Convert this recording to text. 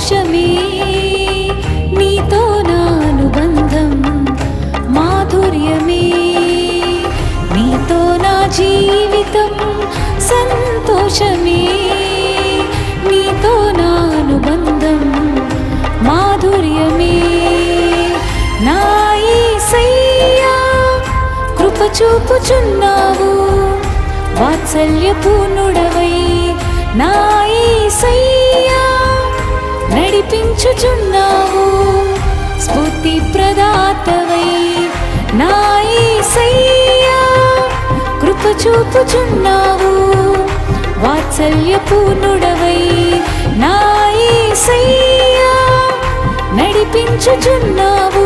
సంతోషమే నీతో నానుబంధం మాధుర్యమే. నీతో నా జీవితం సంతోషమే. నీతో నానుబంధం మాధుర్యమే. నా యేసయ్యా కృప చూపుచున్నావు. వాత్సల్యపూర్ణుడవై నా యేసయ్యా నడిపించుచున్నావు స్ఫూర్తి ప్రదాతవై నాయసయ్యా కృప చూపుచున్నావు. వాత్సల్య పూర్ణుడవై నాయసయ్యా నడిపించుచున్నావు.